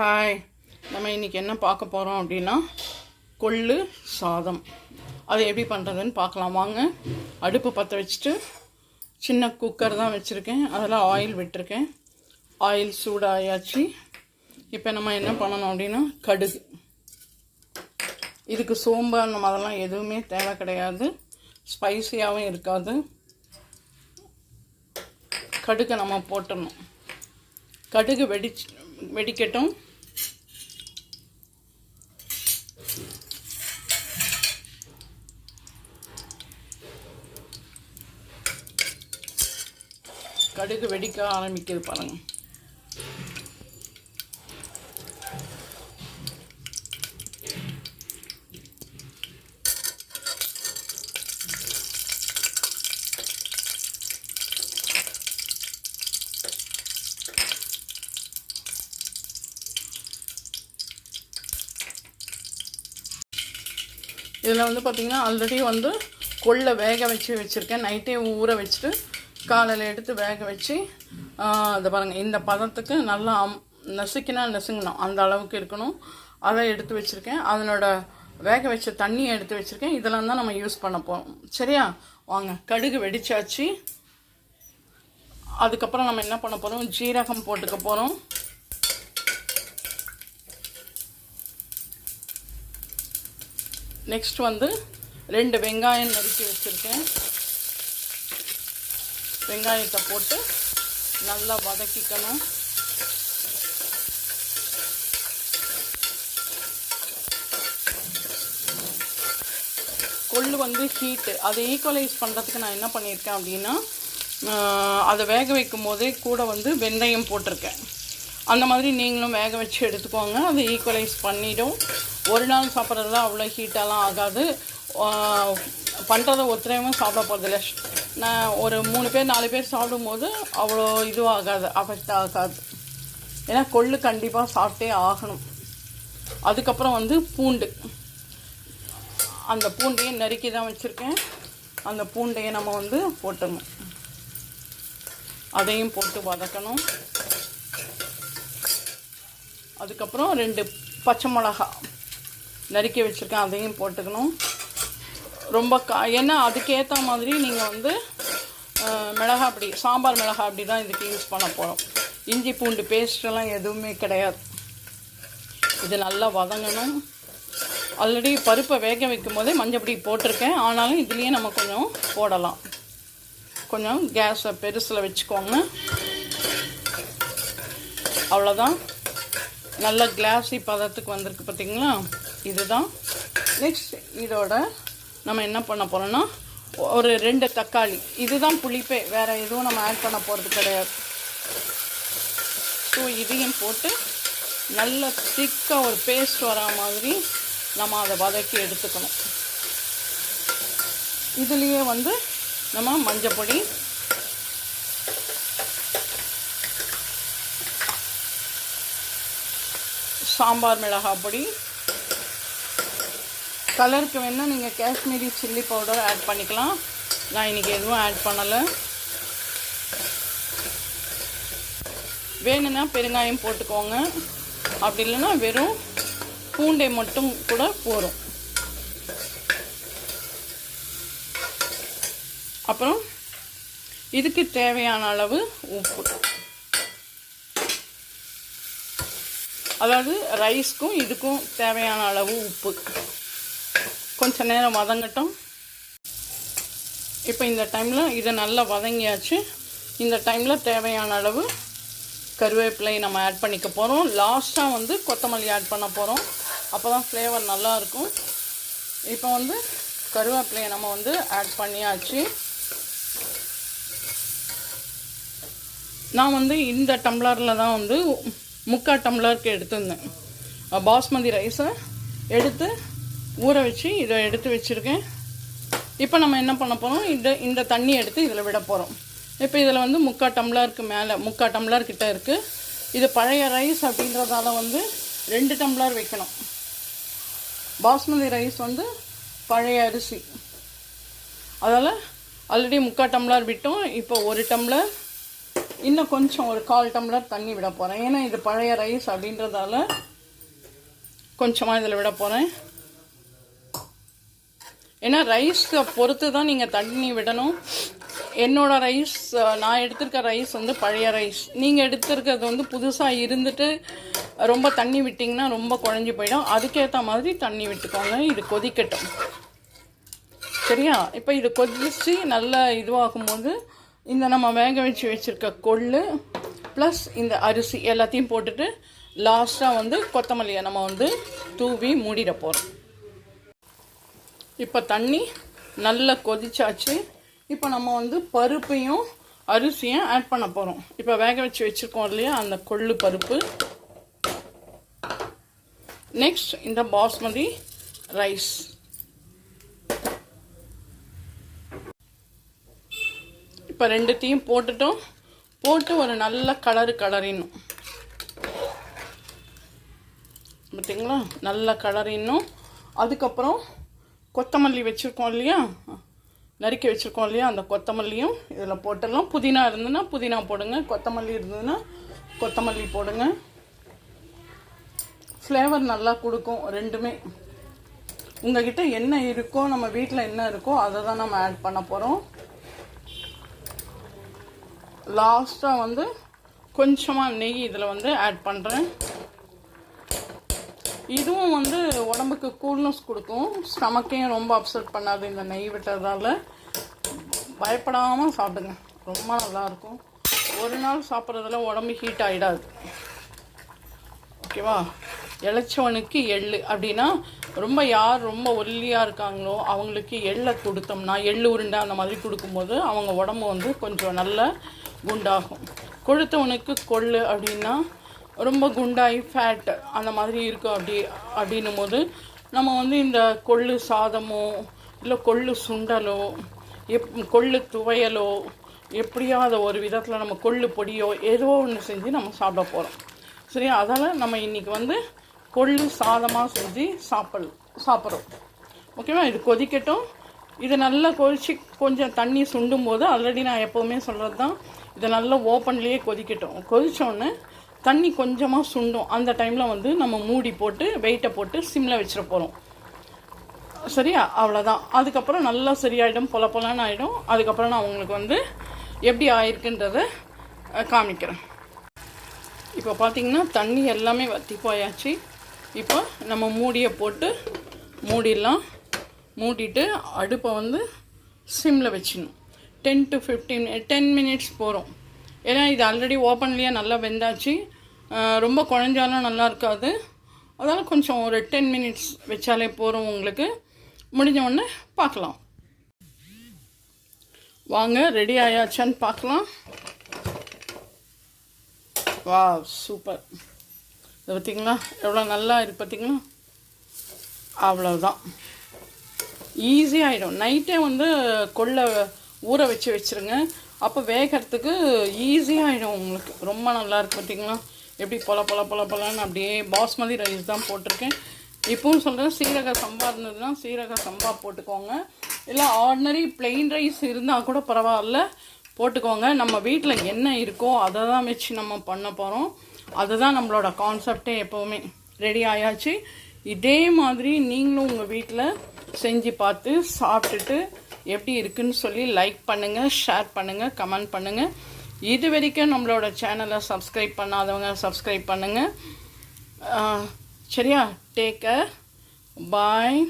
Hi நம்ம இன்றைக்கி என்ன பார்க்க போகிறோம் அப்படின்னா கொள்ளு சாதம். அது எப்படி பண்ணுறதுன்னு பார்க்கலாம். வாங்க அடுப்பு பற்ற வச்சுட்டு சின்ன குக்கர் தான் வச்சுருக்கேன். அதில் ஆயில் விட்டுருக்கேன். ஆயில் சூடாயாச்சு. இப்போ நம்ம என்ன பண்ணணும் அப்படின்னா கடுகு. இதுக்கு சோம்பு அந்த மாதிரிலாம் எதுவுமே தேவை கிடையாது. ஸ்பைசியாகவும் இருக்காது. கடுகை நம்ம போட்டணும் கடுகு வெடிச்சு வெடிக்கட்டும். கடுகு வெடிக்க ஆரம்பிக்குது பாருங்க. இதில் வந்து பார்த்திங்கன்னா ஆல்ரெடி வந்து கொள்ளை வேக வச்சு வச்சுருக்கேன். நைட்டே ஊற வச்சுட்டு காலையில் எடுத்து வேக வச்சு அதை பாருங்கள் இந்த பதத்துக்கு நல்லா அம் நசுக்கினா நசுங்கணும். அந்த அளவுக்கு இருக்கணும். அதை எடுத்து வச்சுருக்கேன். அதனோட வேக வச்ச தண்ணியை எடுத்து வச்சுருக்கேன். இதெல்லாம் தான் நம்ம யூஸ் பண்ண போகிறோம் சரியா? வாங்க கடுகு வெடிச்சாச்சு. அதுக்கப்புறம் நம்ம என்ன பண்ண போகிறோம் ஜீரகம் போட்டுக்க போகிறோம் நெக்ஸ்ட் வந்து ரெண்டு வெங்காயம் நறுக்கி வச்சுருக்கேன். வெங்காயத்தை போட்டு நல்லா வதக்கிக்கணும். கொள்ளு வந்து ஹீட்டு அதை ஈக்குவலைஸ் பண்ணுறதுக்கு நான் என்ன பண்ணியிருக்கேன் அப்படின்னா அதை வேக வைக்கும் போதே கூட வந்து வெந்தயம் போட்டிருக்கேன். அந்த மாதிரி நீங்களும் வேக வச்சு எடுத்துக்கோங்க. அதை ஈக்குவலைஸ் பண்ணிவிடும் ஒரு நாள் சாப்பிட்றதுலாம் அவ்வளோ ஹீட்டெல்லாம் ஆகாது. பண்ணுறத ஒருத்தரையும் சாப்பிட போகிறதில்ல நான் ஒரு மூணு பேர் நாலு பேர் சாப்பிடும்போது அவ்வளோ இதுவாகாது அஃபெக்ட் ஆகாது. ஏன்னா கொள்ளு கண்டிப்பாக சாப்பிட்டே ஆகணும். அதுக்கப்புறம் வந்து பூண்டு. அந்த பூண்டையும் நறுக்கி தான் வச்சுருக்கேன். அந்த பூண்டையை நம்ம வந்து போட்டுக்கணும் அதையும் போட்டு வதக்கணும். அதுக்கப்புறம் ரெண்டு பச்சை மிளகா நறுக்கி வச்சுருக்கேன் அதையும் போட்டுக்கணும். ரொம்ப கா ஏன்னா அதுக்கேற்ற மாதிரி நீங்கள் வந்து மிளகா அப்படி சாம்பார் மிளகா அப்படி தான் இதுக்கு யூஸ் பண்ண போகிறோம் இஞ்சி பூண்டு பேஸ்டெல்லாம் எதுவுமே கிடையாது. இது நல்லா வதங்கணும். ஆல்ரெடி பருப்பை வேக வைக்கும் போதே மஞ்சப்பொடி போட்டிருக்கேன். ஆனாலும் இதுலேயே நம்ம கொஞ்சம் போடலாம். கொஞ்சம் கேஸை பெருசில் வச்சுக்கோங்க. அவ்வளோதான் நல்ல கிளாஸி பதத்துக்கு வந்திருக்கு பார்த்தீங்களா இதுதான். நெக்ஸ்ட் இதோட நம்ம என்ன பண்ண போகிறோன்னா ஒரு ரெண்டு தக்காளி. இதுதான் புளிப்பே. வேறு எதுவும் நம்ம ஆட் பண்ண போகிறது கிடையாது. ஸோ இதையும் போட்டு நல்ல திக்காக ஒரு பேஸ்ட் வரா மாதிரி நம்ம அதை வதக்கி எடுத்துக்கணும். இதுலேயே வந்து நம்ம மஞ்சப்பொடி சாம்பார் மிளகாய் பொடி கலருக்கு வேணால் நீங்கள் காஷ்மீரி சில்லி பவுடர் ஆட் பண்ணிக்கலாம். நான் இன்றைக்கி எதுவும் ஆட் பண்ணலை. வேணும்னா பெருங்காயம் போட்டுக்கோங்க. அப்படி இல்லைன்னா வெறும் பூண்டை மட்டும் கூட போகிறோம் அப்புறம் இதுக்கு தேவையான அளவு உப்பு. அதாவது ரைஸ்க்கும் இதுக்கும் தேவையான அளவு உப்பு. கொஞ்ச நேரம் வதங்கட்டும். இப்போ இந்த டைமில் இதை நல்லா வதங்கியாச்சு. இந்த டைமில் தேவையான அளவு கருவேப்பிலை நம்ம ஆட் பண்ணிக்க போகிறோம் லாஸ்ட்டாக வந்து கொத்தமல்லி ஆட் பண்ண போகிறோம் அப்போ தான் ஃப்ளேவர் நல்லாயிருக்கும் இப்போ வந்து கருவேப்பிலையை நம்ம வந்து ஆட் பண்ணியாச்சு. நான் வந்து இந்த டம்ளரில் தான் வந்து முக்கால் டம்ளருக்கு எடுத்திருந்தேன். பாஸ்மதி ரைஸை எடுத்து ஊற வச்சு இதை எடுத்து வச்சுருக்கேன். இப்போ நம்ம என்ன பண்ண போகிறோம் இந்த இந்த தண்ணி எடுத்து இதில் விட போகிறோம் இப்போ இதில் வந்து முக்கால் டம்ளருக்கு மேலே முக்கால் டம்ளர் கிட்ட இருக்குது இது பழைய ரைஸ் அப்படின்றதால வந்து ரெண்டு டம்ளர் வைக்கணும். பாஸ்மதி ரைஸ் வந்து பழைய அரிசி. அதால் ஆல்ரெடி முக்கால் டம்ளர் விட்டோம். இப்போ ஒரு டம்ளர் இன்னும் கொஞ்சம் ஒரு கால் டம்ளர் தண்ணி விட போகிறேன் ஏன்னா இது பழைய ரைஸ் அப்படின்றதால கொஞ்சமாக இதில் விட போகிறேன் ஏன்னா ரைஸை பொறுத்து தான் நீங்கள் தண்ணி விடணும். என்னோட ரைஸ் நான் எடுத்திருக்க ரைஸ் வந்து பழைய ரைஸ் நீங்கள் எடுத்திருக்கிறது வந்து புதுசாக இருந்துட்டு ரொம்ப தண்ணி விட்டிங்கன்னா ரொம்ப குழஞ்சி போயிடும். அதுக்கேற்ற மாதிரி தண்ணி விட்டுக்கோங்க. இது கொதிக்கட்டும். சரியா? இப்போ இது கொதிச்சு நல்லா இதுவாகும்போது இந்த நம்ம வேக வச்சு வச்சுருக்க கொள்ளு ப்ளஸ் இந்த அரிசி எல்லாத்தையும் போட்டுட்டு லாஸ்ட்டாக வந்து கொத்தமல்லியை நம்ம வந்து தூவி மூடிட போகிறோம் இப்போ தண்ணி நல்லா கொதிச்சாச்சு. இப்போ நம்ம வந்து பருப்பையும் அரிசியும் ஆட் பண்ண போகிறோம் இப்போ வேக வச்சு வச்சுருக்கோம் இல்லையா? அந்த கொள்ளு பருப்பு. நெக்ஸ்ட் இந்த பாஸ்மதி ரைஸ். இப்போ ரெண்டுத்தையும் போட்டுட்டோம். போட்டு ஒரு நல்ல கலரு கலரிடணும் பார்த்தீங்களா நல்ல கலரிடணும் அதுக்கப்புறம் கொத்தமல்லி வச்சுருக்கோம் இல்லையா? நறுக்கி வச்சுருக்கோம் இல்லையா? அந்த கொத்தமல்லியும் இதில் போட்டுடலாம். புதினா இருந்ததுன்னா புதினா போடுங்க. கொத்தமல்லி இருந்ததுன்னா கொத்தமல்லி போடுங்க. ஃப்ளேவர் நல்லா கொடுக்கும் ரெண்டுமே. உங்ககிட்ட என்ன இருக்கோ நம்ம வீட்டில் என்ன இருக்கோ அதை தான் நம்ம ஆட் பண்ண போகிறோம் லாஸ்ட்டாக வந்து கொஞ்சமாக நெய் இதில் வந்து ஆட் பண்ணுறேன் இதுவும் வந்து உடம்புக்கு கூல்னஸ் கொடுக்கும். ஸ்டமக்கையும் ரொம்ப அப்செட் பண்ணாது இந்த நெய் விட்டதால பயப்படாமல் சாப்பிடுங்க. ரொம்ப நல்லாயிருக்கும் ஒரு நாள் சாப்பிட்றதுல உடம்பு ஹீட் ஆகிடாது ஓகேவா? இளைச்சவனுக்கு எள்ளு. அப்படின்னா ரொம்ப யார் ரொம்ப ஒல்லியாக இருக்காங்களோ அவங்களுக்கு எள்ளை கொடுத்தோம்னா எள்ளு உருண்டை அந்த மாதிரி கொடுக்கும்போது அவங்க உடம்பு வந்து கொஞ்சம் நல்ல குண்டாகும். கொழுத்தவனுக்கு கொள்ளு அப்படின்னா ரொம்ப குண்டாகி ஃபேட் அந்த மாதிரி இருக்கும் அப்படி அப்படின்னும் போது நம்ம வந்து இந்த கொள்ளு சாதமோ இல்லை கொள்ளு சுண்டலோ எப் கொள்ளு துவையலோ எப்படியாவது ஒரு விதத்தில் நம்ம கொள்ளு பொடியோ ஏதோ ஒன்று செஞ்சு நம்ம சாப்பிட போகிறோம் சரியா? அதால் நம்ம இன்றைக்கி வந்து கொள்ளு சாதமாக செஞ்சு சாப்பிட சாப்பிட்றோம். ஓகேவா? இது கொதிக்கட்டும். இது நல்லா கொதிச்சு கொஞ்சம் தண்ணி சுண்டும் போது ஆல்ரெடி நான் எப்போவுமே சொல்கிறது தான் இதை நல்லா ஓப்பன்லேயே கொதிக்கட்டும். கொதித்தோடனே தண்ணி கொஞ்சமாக சுண்டும். அந்த டைமில் வந்து நம்ம மூடி போட்டு வெயிட்டை போட்டு சிம்மில் வச்சிட போகிறோம் சரியா? அவ்வளோதான் அதுக்கப்புறம் நல்லா சரியாயிடும் பொல பொலன்னு ஆகிடும் அதுக்கப்புறம் நான் உங்களுக்கு வந்து எப்படி ஆயிருக்குன்றத காமிக்கிறேன். இப்போ பார்த்தீங்கன்னா தண்ணி எல்லாமே வற்றி போயாச்சு. இப்போ நம்ம மூடியை போட்டு மூடிடலாம். மூடிட்டு அடுப்பை வந்து சிம்மில் வச்சிடணும். Ten to fifteen ten minutes போகிறோம் ஏன்னா இது ஆல்ரெடி ஓப்பன்லேயே நல்லா வெந்தாச்சு. ரொம்ப குழஞ்சாலும் நல்லா இருக்காது. அதனால் கொஞ்சம் ஒரு டென் மினிட்ஸ் வச்சாலே போகிறோம் உங்களுக்கு. முடிஞ்ச உடனே பார்க்கலாம். வாங்க ரெடி ஆயாச்சான்னு பார்க்கலாம். வா சூப்பர் இதை பார்த்திங்களா எவ்வளோ நல்லா இருக்கு பார்த்திங்களா அவ்வளோதான் ஈஸியாகிடும் நைட்டே வந்து கொள்ளை ஊற வச்சு வச்சுருங்க. அப்போ வேகிறதுக்கு ஈஸியாகிடும் உங்களுக்கு. ரொம்ப நல்லா இருக்கு பார்த்தீங்களா எப்படி பொல பொல பொல பொலன்னு அப்படியே பாஸ்மதி ரைஸ் தான் போட்டிருக்கேன். இப்பவும் சொல்கிறேன் சீரக சம்பா இருந்ததுன்னா சீரக சம்பா போட்டுக்கோங்க. இல்லை ஆர்டினரி பிளெயின் ரைஸ் இருந்தால் கூட பரவாயில்ல போட்டுக்கோங்க. நம்ம வீட்டில் என்ன இருக்கோ அதை தான் வச்சு நம்ம பண்ண போகிறோம் அதுதான் நம்மளோட கான்செப்டே எப்போவுமே. ரெடி ஆயாச்சு. இதே மாதிரி நீங்களும் உங்கள் வீட்டில் செஞ்சு பார்த்து சாப்பிட்டுட்டு எப்படி இருக்குன்னு சொல்லி லைக் பண்ணுங்கள் ஷேர் பண்ணுங்கள் கமெண்ட் பண்ணுங்கள் இது வரைக்கும் நம்மளோட சேனலை சப்ஸ்கிரைப் பண்ணாதவங்க சப்ஸ்கிரைப் பண்ணுங்கள் சரியா? டேக் பாய்